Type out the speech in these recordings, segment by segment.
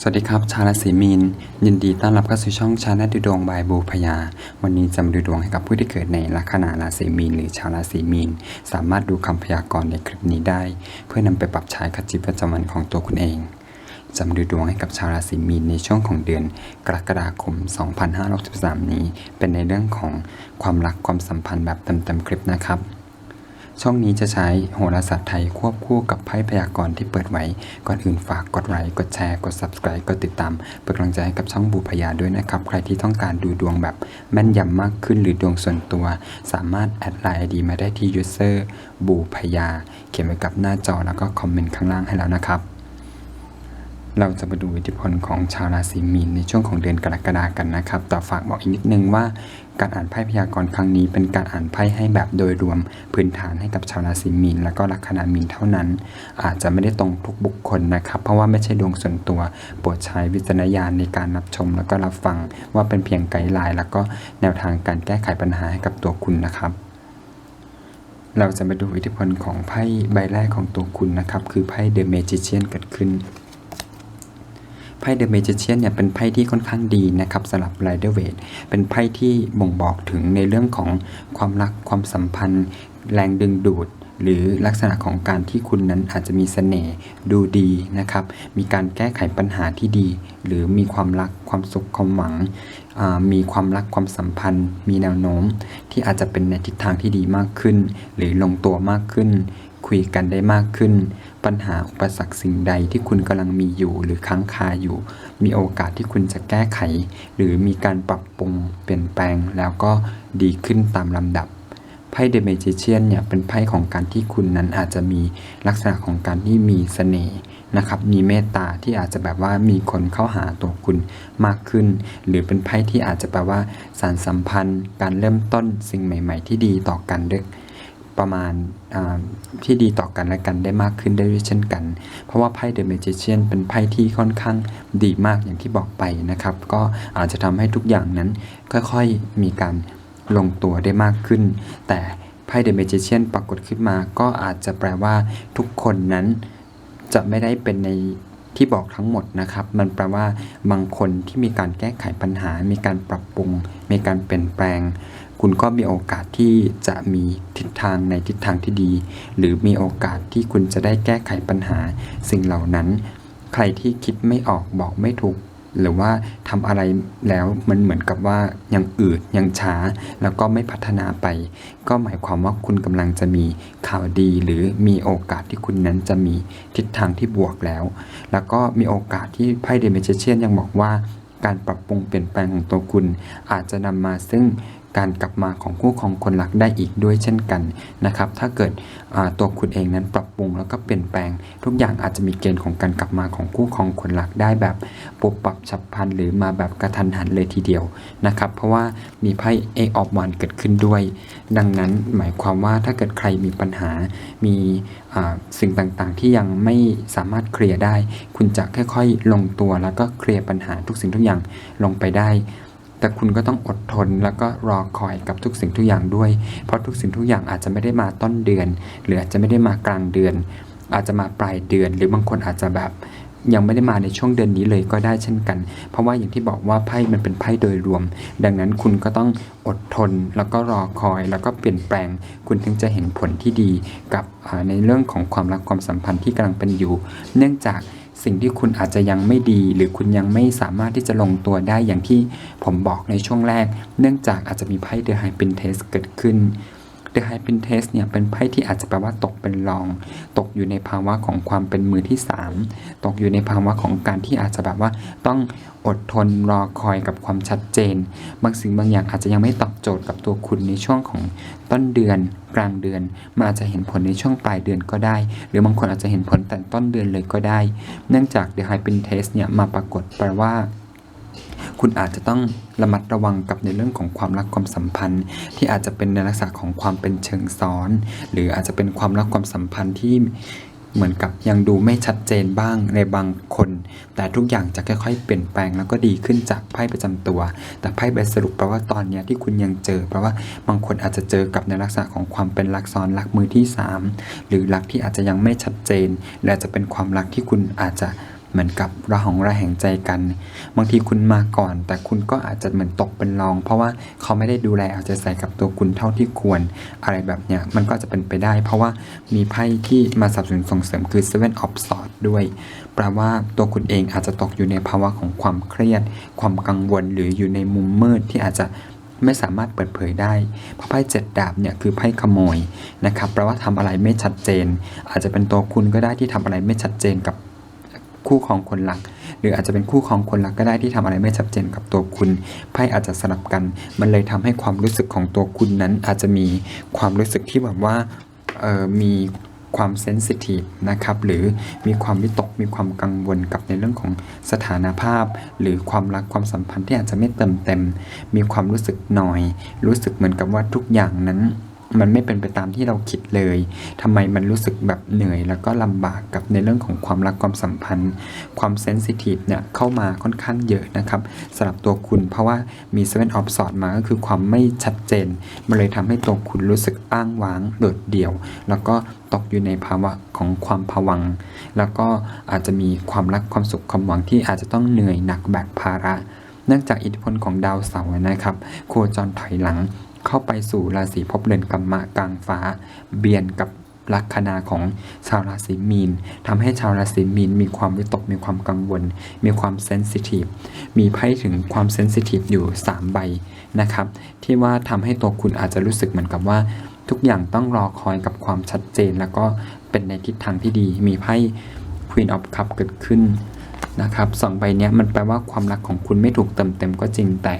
สวัสดีครับ ชาวราศีมีน ยินดีต้อนรับเข้าสู่ช่องชาแนลดูดวงบายบูพยา วันนี้จะมาดูดวงให้กับผู้ที่เกิดในลัคนาราศีมีน หรือชาวราศีมีน สามารถดูคำพยากรณ์ในคลิปนี้ได้ เพื่อนำไปปรับใช้กับชีวิตประจำวันของตัวคุณเองจะมาดูดวงให้กับชาวราศีมีนในช่วงของเดือนกรกฎาคม 2563 นี้ เป็นในเรื่องของความรักความสัมพันธ์แบบเต็มๆคลิปนะครับ ช่องนี้จะใช้โหราศาสตร์ไทยควบคู่กับไพ่พยากรณ์ที่เปิดไว้ ก่อนอื่นฝากกดไลค์กดแชร์ กด subscribe กดติดตามเป็นกำลังใจให้กับช่องบูพยาด้วยนะครับ ใครที่ต้องการดูดวงแบบแม่นยำมากขึ้นหรือดวงส่วนตัว สามารถแอดไลน์ ID มาได้ที่ user บูพยา เขียนไว้กับหน้าจอแล้วก็คอมเมนต์ข้างล่างให้แล้วนะครับ เราจะมาดูอิทธิพลของชาวราศีมีนในช่วงของเดือนกรกฎากันนะครับ แต่ฝากบอกอีกนิดนึงว่าการอ่านไพ่พยากรณ์ครั้งนี้เป็นการอ่านไพ่ให้แบบโดยรวมพื้นฐานให้กับชาวราศีมีน และก็ลัคนามีนเท่านั้น อาจจะไม่ได้ตรงทุกบุคคลนะครับ เพราะว่าไม่ใช่ดวงส่วนตัวโปรดใช้วิจารณญาณในการรับชม แล้วก็รับฟังว่าเป็นเพียงไกด์ไลน์แล้วก็แนวทางการแก้ไขปัญหาให้กับตัวคุณนะครับเราจะมาดูอิทธิพลของไพ่ใบแรกของตัวคุณนะครับ คือไพ่ The Magician เกิดขึ้น ไพ่เดอะเมจิเชียนเนี่ยเป็นไพ่ที่ค่อนข้างดีนะครับสำหรับไรเดอร์เวทเป็นไพ่ที่บ่งบอกถึงในเรื่องของความรักความสัมพันธ์ แรงดึงดูดหรือลักษณะของการที่คุณนั้นอาจจะมีเสน่ห์ดูดีนะครับ มีการแก้ไขปัญหาที่ดี หรือมีความรักความสุขความหวัง มีความรักความสัมพันธ์ มีแนวโน้ม ที่อาจจะเป็นในทิศทางที่ดีมากขึ้น หรือลงตัวมากขึ้น คุยกันได้มากขึ้น ปัญหาอุปสรรคสิ่งใดที่คุณกำลังมีอยู่หรือค้างคาอยู่ มีโอกาสที่คุณจะแก้ไข หรือมีการปรับปรุงเปลี่ยนแปลงแล้วก็ดีขึ้นตามลำดับไพ่เดเมจิเชียนเนี่ยเป็นไพ่ของการที่คุณนั้นอาจจะมีลักษณะของการที่มีเสน่ห์นะครับ มีเมตตาที่อาจจะแบบว่ามีคนเข้าหาตัวคุณมากขึ้น หรือเป็นไพ่ที่อาจจะแปลว่าสารสัมพันธ์ การเริ่มต้นสิ่งใหม่ ๆ ที่ดีต่อกันด้วย ประมาณที่ดีต่อกันและกันได้มากขึ้นได้ด้วยเช่นกัน เพราะว่าไพ่เดอะเมจิเชียนเป็นไพ่ที่ค่อนข้างดีมากอย่างที่บอกไปนะครับ ก็อาจจะทำให้ทุกอย่างนั้นค่อยๆมีการลงตัวได้มากขึ้น แต่ไพ่เดอะเมจิเชียนปรากฏขึ้นมาก็อาจจะแปลว่าทุกคนนั้นจะไม่ได้เป็นในที่บอกทั้งหมดนะครับ มันแปลว่าบางคนที่มีการแก้ไขปัญหา มีการปรับปรุง มีการเปลี่ยนแปลง คุณก็มีโอกาสที่จะมีทิศทางในทิศทางที่ดี หรือมีโอกาสที่คุณจะได้แก้ไขปัญหาสิ่งเหล่านั้น ใครที่คิดไม่ออกบอกไม่ถูก หรือว่าทำอะไรแล้วมันเหมือนกับว่ายังอืดยังช้า แล้วก็ไม่พัฒนาไป ก็หมายความว่าคุณกำลังจะมีข่าวดี หรือมีโอกาสที่คุณนั้นจะมีทิศทางที่บวกแล้ว แล้วก็มีโอกาสที่ไพ่เดเมจิเชียนยังบอกว่าการปรับปรุงเปลี่ยนแปลงของตัวคุณ อาจจะนำมาซึ่ง การกลับมาของคู่ของคนรักได้อีกด้วยเช่นกันนะครับ ถ้าเกิดตัวคุณเองนั้นปรับปรุงแล้วก็เปลี่ยนแปลง ทุกอย่างอาจจะมีเกณฑ์ของการกลับมาของคู่ของคนรักได้แบบปุบปรับฉับพลันหรือมาแบบกระทันหันเลยทีเดียวนะครับ เพราะว่ามีไพ่เอออฟวันเกิดขึ้นด้วย ดังนั้นหมายความว่าถ้าเกิดใครมีปัญหา มีสิ่งต่างๆ ที่ยังไม่สามารถเคลียร์ได้ คุณจะค่อยๆ ลงตัวแล้วก็เคลียร์ปัญหาทุกสิ่งทุกอย่างลงไปได้ แต่คุณก็ต้องอดทนแล้วก็รอคอยกับทุกสิ่งทุกอย่างด้วย เพราะทุกสิ่งทุกอย่างอาจจะไม่ได้มาต้นเดือน หรืออาจจะไม่ได้มากลางเดือน อาจจะมาปลายเดือน หรือบางคนอาจจะแบบยังไม่ได้มาในช่วงเดือนนี้เลยก็ได้เช่นกัน เพราะว่าอย่างที่บอกว่าไพ่มันเป็นไพ่โดยรวม ดังนั้นคุณก็ต้องอดทนแล้วก็รอคอย แล้วก็เปลี่ยนแปลง คุณถึงจะเห็นผลที่ดีกับในเรื่องของความรักความสัมพันธ์ที่กำลังเป็นอยู่ เนื่องจาก สิ่งที่คุณอาจจะยังไม่ดี หรือคุณยังไม่สามารถที่จะลงตัวได้อย่างที่ผมบอกในช่วงแรก เนื่องจากอาจจะมีไพ่เดอะไฮเป็นเทสเกิดขึ้น เดอะไฮปินเทสเนี่ยเป็นไพ่ที่อาจจะแปลว่าตกเป็นรอง ตกอยู่ในภาวะของความเป็นมือที่ 3 ตกอยู่ในภาวะของการที่อาจจะแบบว่าต้องอดทนรอคอยกับความชัดเจน บางสิ่งบางอย่างอาจจะยังไม่ตอบโจทย์กับตัวคุณในช่วงของต้นเดือน กลางเดือนมันอาจจะเห็นผลในช่วงปลายเดือนก็ได้ หรือบางคนอาจจะเห็นผลแต่ต้นเดือนเลยก็ได้ เนื่องจาก The High p i n Test เนี่ยมาปรากฏแปลว่า คุณอาจจะต้องระมัดระวังกับในเรื่องของความรักความสัมพันธ์ ที่อาจจะเป็นในลักษณะของความเป็นเชิงซ้อน หรืออาจจะเป็นความรักความสัมพันธ์ที่เหมือนกับยังดูไม่ชัดเจนบ้างในบางคน แต่ทุกอย่างจะค่อยๆ เปลี่ยนแปลงแล้วก็ดีขึ้นจากไพ่ประจำตัว แต่ไพ่ใบสรุปแปลว่าตอนนี้ที่คุณยังเจอแปลว่าบางคนอาจจะเจอกับในลักษณะของความเป็นรักซ้อนรักมือที่สามหรือรักที่อาจจะยังไม่ชัดเจน และจะเป็นความรักที่คุณอาจจะ เหมือนกับระหองระแหงใจกัน บางทีคุณมาก่อน แต่คุณก็อาจจะเหมือนตกเป็นรอง เพราะว่าเขาไม่ได้ดูแลเอาใจใส่กับตัวคุณเท่าที่ควร อะไรแบบเนี้ยมันก็จะเป็นไปได้ เพราะว่ามีไพ่ที่มาสนับสนุนส่งเสริมคือ Seven of Swords ด้วยแปลว่าตัวคุณเองอาจจะตกอยู่ในภาวะของความเครียด ความกังวลหรืออยู่ในมุมมืดที่อาจจะไม่สามารถเปิดเผยได้ เพราะไพ่เจ็ดดาบเนี่ยคือไพ่ขโมยนะครับแปลว่าทำอะไรไม่ชัดเจน อาจจะเป็นตัวคุณก็ได้ที่ทำอะไรไม่ชัดเจนกับ คู่ครองคนหลัก หรืออาจจะเป็นคู่ครองคนหลักก็ได้ที่ทำอะไรไม่ชัดเจนกับตัวคุณไพ่อาจจะสลับกัน มันเลยทำให้ความรู้สึกของตัวคุณนั้นอาจจะมีความรู้สึกที่แบบว่ามีความเซนซิทีฟนะครับหรือมีความวิตกมีความกังวลกับในเรื่องของสถานภาพ หรือความรักความสัมพันธ์ที่อาจจะไม่เติมเต็ม มีความรู้สึกหน่อย รู้สึกเหมือนกับว่าทุกอย่างนั้น มันไม่เป็นไปตามที่เราคิดเลยทำไมมันรู้สึกแบบเหนื่อย แล้วก็ลำบากกับในเรื่องของความรักความสัมพันธ์ ความเซนซิทีฟเนี่ยเข้ามาค่อนข้างเยอะนะครับสำหรับตัวคุณ เพราะว่ามี Seven of Swords มาก็คือความไม่ชัดเจน มันเลยทำให้ตัวคุณรู้สึกอ้างว้างโดดเดี่ยว แล้วก็ตกอยู่ในภาวะของความผวัง แล้วก็อาจจะมีความรักความสุขความหวังที่อาจจะต้องเหนื่อยหนักแบกภาระ เนื่องจากอิทธิพลของดาวเสาร์นะครับ โคจรถอยหลัง เข้าไปสู่ราศีภพเรือนกรรมะกลางฟ้า เบียนกับลัคนาของชาวราศีมีนทำให้ชาวราศีมีนมีความวิตกมีความกังวล มีความเซนซิทีฟมีไพ่ถึงความเซนซิทีฟอยู่ 3 ใบนะครับ ที่ว่าทำให้ตัวคุณอาจจะรู้สึกเหมือนกับว่า ทุกอย่างต้องรอคอยกับความชัดเจน แล้วก็เป็นในทิศทางที่ดี มีไพ่ Queen of Cup เกิดขึ้นนะครับสองใบนี้มันแปลว่าความรักของคุณไม่ถูกเติมเต็มก็จริงแต่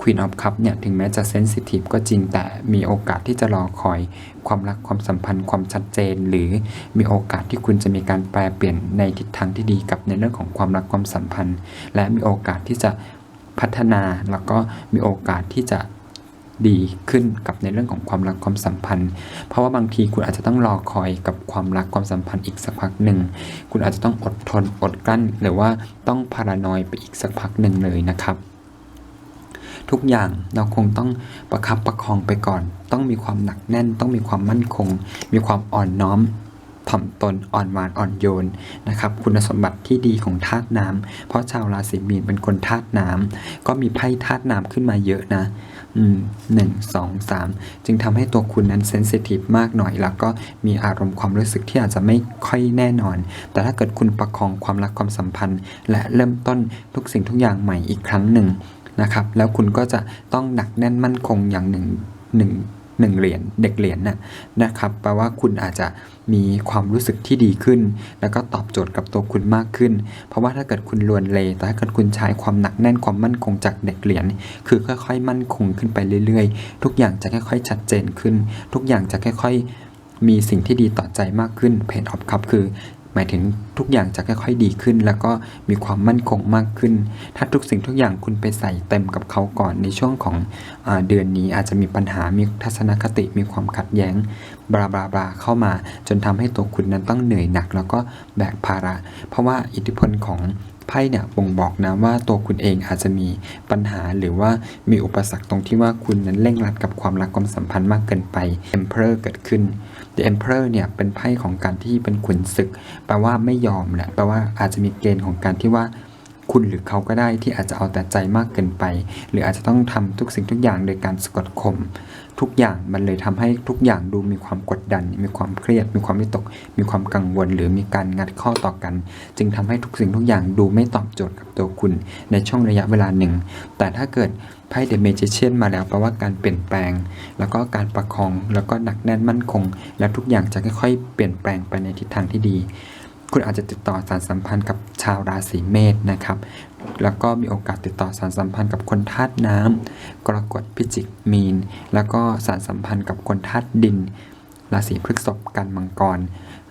Queen of Cup เนี่ยถึงแม้จะเซนซิทีฟก็จริงแต่มีโอกาสที่จะรอคอยความรักความสัมพันธ์ความชัดเจน หรือมีโอกาสที่คุณจะมีการแปลเปลี่ยนในทิศทางที่ดีกับในเรื่องของความรักความสัมพันธ์ และมีโอกาสที่จะพัฒนาแล้วก็มีโอกาสที่จะดีขึ้นกับในเรื่องของความรักความสัมพันธ์ เพราะว่าบางทีคุณอาจจะต้องรอคอยกับความรักความสัมพันธ์อีกสักพักหนึ่ง คุณอาจจะต้องอดทนอดกลั้น หรือว่าต้องพารานอยไปอีกสักพักหนึ่งเลยนะครับ ทุกอย่างเราคงต้องประคับประคองไปก่อน ต้องมีความหนักแน่น ต้องมีความมั่นคง มีความอ่อนน้อมถ่อมตนอ่อนหวานอ่อนโยนนะครับคุณสมบัติที่ดีของธาตุน้ำเพราะชาวราศีมีนเป็นคนธาตุน้ำก็มีไพ่ธาตุน้ำขึ้นมาเยอะนะหนึ่งสองสามจึงทำให้ตัวคุณนั้นเซนซิทีฟมากหน่อย แล้วก็มีอารมณ์ความรู้สึกที่อาจจะไม่ค่อยแน่นอน แต่ถ้าเกิดคุณประคองความรักความสัมพันธ์ และเริ่มต้นทุกสิ่งทุกอย่างใหม่อีกครั้งหนึ่ง นะครับ แล้วคุณก็จะต้องหนักแน่นมั่นคงอย่างหนึ่งหนึ่งหนึ่งเหรียญเด็กเหรียญน่ะนะครับแปลว่าคุณอาจจะมีความรู้สึกที่ดีขึ้น แล้วก็ตอบโจทย์กับตัวคุณมากขึ้น เพราะว่าถ้าเกิดคุณลวนเลแต่ถ้าเกิดคุณใช้ความหนักแน่นความมั่นคงจากเด็กเหรียญคือค่อยๆ มั่นคงขึ้นไปเรื่อยๆ ทุกอย่างจะค่อยๆชัดเจนขึ้น ทุกอย่างจะค่อยๆมีสิ่งที่ดีต่อใจมากขึ้นเพจออฟคัพคือ หมายถึงทุกอย่างจะค่อยๆดีขึ้น แล้วก็มีความมั่นคงมากขึ้น ถ้าทุกสิ่งทุกอย่างคุณไปใส่เต็มกับเขาก่อนในช่วงของอเดือนนี้อาจจะมีปัญหามีทัศนคติมีความขัดแย้งบลาบลาบลาเข้ามา จนทำให้ตัวคุณนั้นต้องเหนื่อยหนัก แล้วก็แบกภาระ เพราะว่าอิทธิพลของไพ่เนี่ยบ่งบอกนะว่าตัวคุณเองอาจจะมีปัญหาหรือว่ามีอุปสรรคตรงที่ว่าคุณนั้นเร่งรัดกับความรักความสัมพันธ์มากเกินไป Emperor เกิดขึ้น The Emperor เนี่ยเป็นไพ่ของการที่เป็นขุนศึก แปลว่าไม่ยอมแหละแปลว่าอาจจะมีเกณฑ์ของการที่ว่า คุณหรือเขาก็ได้ที่อาจจะเอาแต่ใจมากเกินไป หรืออาจจะต้องทำทุกสิ่งทุกอย่างโดยการสะกดข่ม ทุกอย่างมันเลยทำให้ทุกอย่างดูมีความกดดัน มีความเครียด มีความวิตก มีความกังวล หรือมีการงัดข้อต่อกัน จึงทำให้ทุกสิ่งทุกอย่างดูไม่ตอบโจทย์กับตัวคุณในช่วงระยะเวลาหนึ่ง แต่ถ้าเกิดไพ่เดเมจิเชียนมาแล้วแปลว่าการเปลี่ยนแปลง แล้วก็การประคองแล้วก็หนักแน่นมั่นคง และทุกอย่างจะค่อยๆเปลี่ยนแปลงไปในทิศทางที่ดี คุณอาจจะติดต่อสารสัมพันธ์กับชาวราศีเมษนะครับ แล้วก็มีโอกาสติดต่อสารสัมพันธ์กับคนธาตุน้ำกรกฎพิจิกมีน แล้วก็สารสัมพันธ์กับคนธาตุดินราศีพฤษภกันมังกร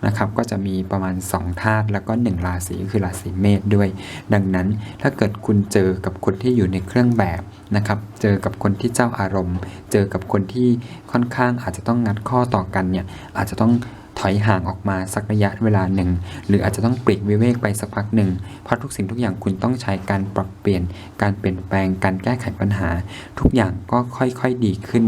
นะครับ ก็จะมีประมาณ2ธาตุแล้วก็ 1 ราศีคือราศีเมษด้วย ดังนั้นถ้าเกิดคุณเจอกับคนที่อยู่ในเครื่องแบบนะครับ เจอกับคนที่เจ้าอารมณ์ เจอกับคนที่ค่อนข้างอาจจะต้องงัดข้อต่อกันเนี่ยอาจจะต้อง ถอยห่างออกมาสักระยะเวลาหนึ่ง หรืออาจจะต้องปลีกวิเวกไปสักพักหนึ่ง เพราะทุกสิ่งทุกอย่างคุณต้องใช้การปรับเปลี่ยน การเปลี่ยนแปลง การแก้ไขปัญหา ทุกอย่างก็ค่อยๆดีขึ้น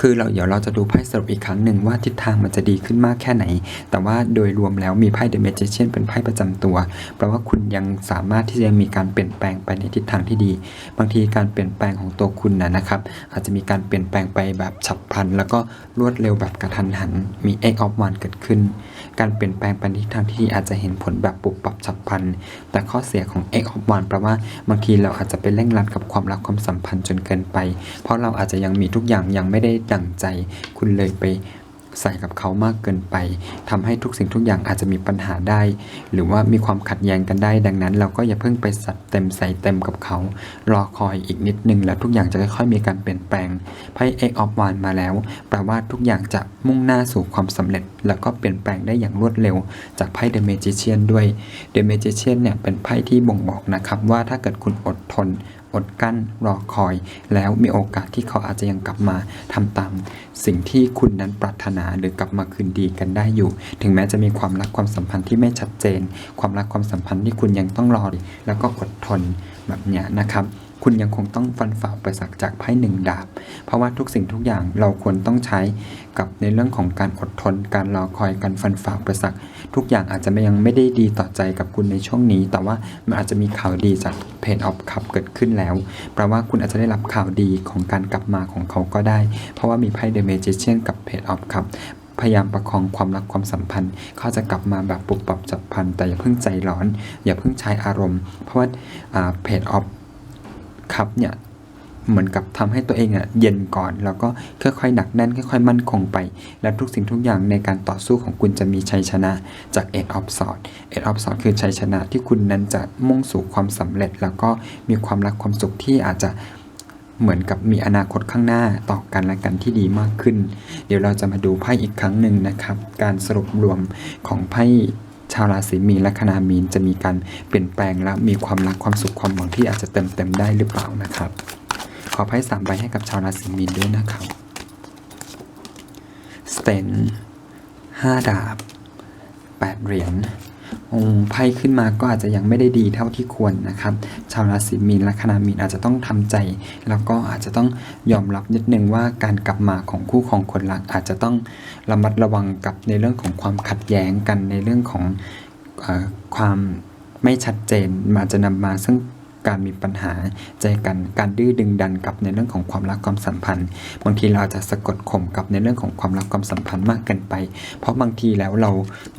คือเราเดี๋ยวเราจะดูไพ่สรุปอีกครั้งหนึ่งว่าทิศทางมันจะดีขึ้นมากแค่ไหน แต่ว่าโดยรวมแล้วมีไพ่เดอะเมจิเชียนเป็นไพ่ประจำตัวแปลว่าคุณยังสามารถที่จะมีการเปลี่ยนแปลงไปในทิศทางที่ดี บางทีการเปลี่ยนแปลงของตัวคุณนะนะครับ อาจจะมีการเปลี่ยนแปลงไปแบบฉับพลัน แล้วก็รวดเร็วแบบกระทันหัน มีเอ็กออฟวันเกิดขึ้น การเปลี่ยนแปลงไปในทิศทางที่ดีอาจจะเห็นผลแบบปุบปับฉับพลัน แต่ข้อเสียของ X of One แปลว่าบางทีเราอาจจะไปเร่งรัดกับความรักความสัมพันธ์จนเกินไป เพราะเราอาจจะยังมีทุกอย่างยังไม่ได้ดั่งใจ คุณเลยไป ใส่กับเขามากเกินไปทำให้ทุกสิ่งทุกอย่างอาจจะมีปัญหาได้ หรือว่ามีความขัดแย้งกันได้ ดังนั้น เราก็อย่าเพิ่งไปสัดเต็มใส่เต็มกับเขา รอคอยอีกนิดนึงแล้วทุกอย่างจะค่อยๆมีการเปลี่ยนแปลงไพ่ X of One มาแล้วแปลว่าทุกอย่างจะมุ่งหน้าสู่ความสำเร็จ แล้วก็เปลี่ยนแปลงได้อย่างรวดเร็ว จากไพ่ The Magician ด้วย The Magician เนี่ยเป็นไพ่ที่บ่งบอกนะครับว่าถ้าเกิดคุณอดทน อดกั้นรอคอย แล้วมีโอกาสที่เขาอาจจะยังกลับมาทำตาม สิ่งที่คุณนั้นปรารถนาหรือกลับมาคืนดีกันได้อยู่ ถึงแม้จะมีความรักความสัมพันธ์ที่ไม่ชัดเจน ความรักความสัมพันธ์ที่คุณยังต้องรอแล้วก็อดทนแบบเนี้ยนะครับ คุณยังคงต้องฟันฝ่าอุปสรรคจากไพ่หนึ่งดาบ เพราะว่าทุกสิ่งทุกอย่างเราควรต้องใช้กับในเรื่องของการอดทน การรอคอยการฟันฝ่าอุปสรรคทุกอย่างอาจจะยังไม่ได้ดีต่อใจกับคุณในช่วงนี้ แต่ว่ามันอาจจะมีข่าวดีจากเพจออฟคัพเกิดขึ้นแล้วแปลว่าคุณอาจจะได้รับข่าวดีของการกลับมาของเขาก็ได้ เพราะว่ามีไพ่เดเมจิเชียนกับเพจออฟคัพพยายามประคองความรักความสัมพันธ์ เขาจะกลับมาแบบปุบปับจับพันแต่อย่าเพิ่งใจร้อน อย่าเพิ่งใช้อารมณ์ เพราะว่าเพจออฟ คัพเนี่ยเหมือนกับทำให้ตัวเองอะเย็นก่อน แล้วก็ค่อยๆหนักแน่นค่อยๆมั่นคงไป และทุกสิ่งทุกอย่างในการต่อสู้ของคุณจะมีชัยชนะจากเอ็ดออฟสอดเอ็ดออฟสอดคือชัยชนะที่คุณนั้นจะมุ่งสู่ความสำเร็จ แล้วก็มีความรักความสุขที่อาจจะเหมือนกับมีอนาคตข้างหน้าต่อกันและกันที่ดีมากขึ้น เดี๋ยวเราจะมาดูไพ่อีกครั้งหนึ่งนะครับ การสรุปรวมของไพ่ ชาวราศีมีนและคณามีนจะมีการเปลี่ยนแปลงและมีความรักความสุขความหวังที่อาจจะเติมเต็มได้หรือเปล่านะครับ ขอไพ่สามใบให้กับชาวราศีมีนด้วยนะครับสเตนห้าดาบแปดเหรียญ ไพ่ขึ้นมาก็อาจจะยังไม่ได้ดีเท่าที่ควรนะครับ ชาวราศีมีนและคณามีนอาจจะต้องทำใจ แล้วก็อาจจะต้องยอมรับนิดนึงว่าการกลับมาของคู่ของคนรักอาจจะต้องระมัดระวังกับในเรื่องของความขัดแย้งกันในเรื่องของอความไม่ชัดเจนมันอาจจะนำมาซึ่งการมีปัญหาใจกันการดื้อดึงดันกับในเรื่องของความรักความสัมพันธ์ บางทีเราอาจจะสะกดข่มกับในเรื่องของความรักความสัมพันธ์มากเกินไป เพราะบางทีแล้วเรา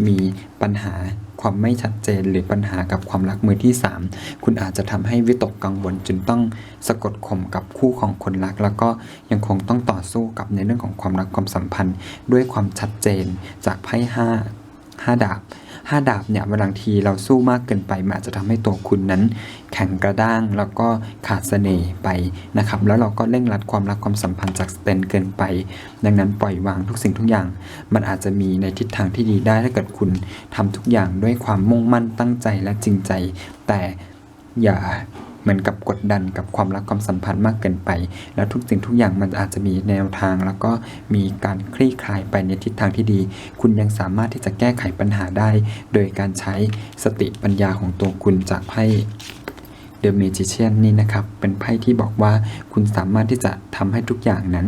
มีปัญหา ความไม่ชัดเจน หรือปัญหากับความรักมือที่ 3 คุณอาจจะทำให้วิตกกังวลจนต้องสะกดข่มกับคู่ของคนรัก แล้วก็ยังคงต้องต่อสู้กับในเรื่องของความรักความสัมพันธ์ ด้วยความชัดเจนจากไพ่ห้าห้าดาบ 5 ดาบเนี่ยบางทีเราสู้มากเกินไปมันอาจจะทำให้ตัวคุณนั้น แข็งกระด้างแล้วก็ขาดเสน่ห์ไปนะครับ แล้วเราก็เร่งรัดความรักความสัมพันธ์จากสเตนเกินไป ดังนั้นปล่อยวางทุกสิ่งทุกอย่าง มันอาจจะมีในทิศทางที่ดีได้ถ้าเกิดคุณทำทุกอย่างด้วยความมุ่งมั่นตั้งใจและจริงใจ แต่อย่า เหมือนกับกดดันกับความรักความสัมพันธ์มากเกินไป แล้วทุกสิ่งทุกอย่างมันอาจจะมีแนวทาง แล้วก็มีการคลี่คลายไปในทิศทางที่ดี คุณยังสามารถที่จะแก้ไขปัญหาได้ โดยการใช้สติปัญญาของตัวคุณจากไพ่ The Magician นี่นะครับ เป็นไพ่ที่บอกว่าคุณสามารถที่จะทำให้ทุกอย่างนั้น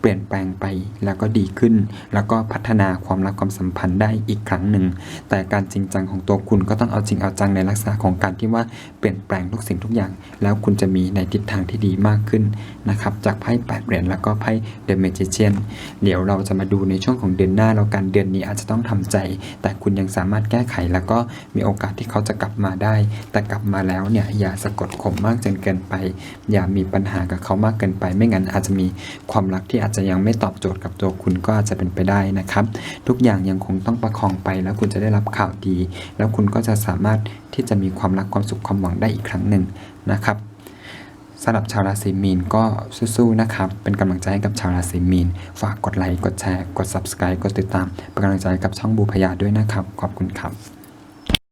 เปลี่ยนแปลงไปแล้วก็ดีขึ้น แล้วก็พัฒนาความรักความสัมพันธ์ได้อีกครั้งหนึ่ง แต่การจริงจังของตัวคุณก็ต้องเอาจริงเอาจังในลักษณะของการที่ว่าเปลี่ยนแปลงทุกสิ่งทุกอย่าง แล้วคุณจะมีในทิศทางที่ดีมากขึ้นนะครับจากไพ่แปดเหรียญแล้วก็ไพ่ The Magician เดี๋ยวเราจะมาดูในช่วงของเดือนหน้าแล้วกันเดือนนี้อาจจะต้องทำใจ แต่คุณยังสามารถแก้ไขแล้วก็มีโอกาสที่เขาจะกลับมาได้ แต่กลับมาแล้วเนี่ยอย่าสะกดข่มมากจนเกินไป อย่ามีปัญหากับเขามากเกินไป ไม่งั้นอาจจะมีความรักที่อาจจะจะยังไม่ตอบโจทย์กับตัวคุณก็อาจจะเป็นไปได้นะครับ ทุกอย่างยังคงต้องประคองไปแล้วคุณจะได้รับข่าวดี แล้วคุณก็จะสามารถที่จะมีความรักความสุขความหวังได้อีกครั้งหนึ่งนะครับสำหรับชาวราศีมีนก็สู้ๆนะครับ เป็นกำลังใจให้กับชาวราศีมีน ฝากกดไลค์ กดแชร์ กด subscribe กดติดตาม เป็นกำลังใจกับช่องบูพยาด้วยนะครับ ขอบคุณครับ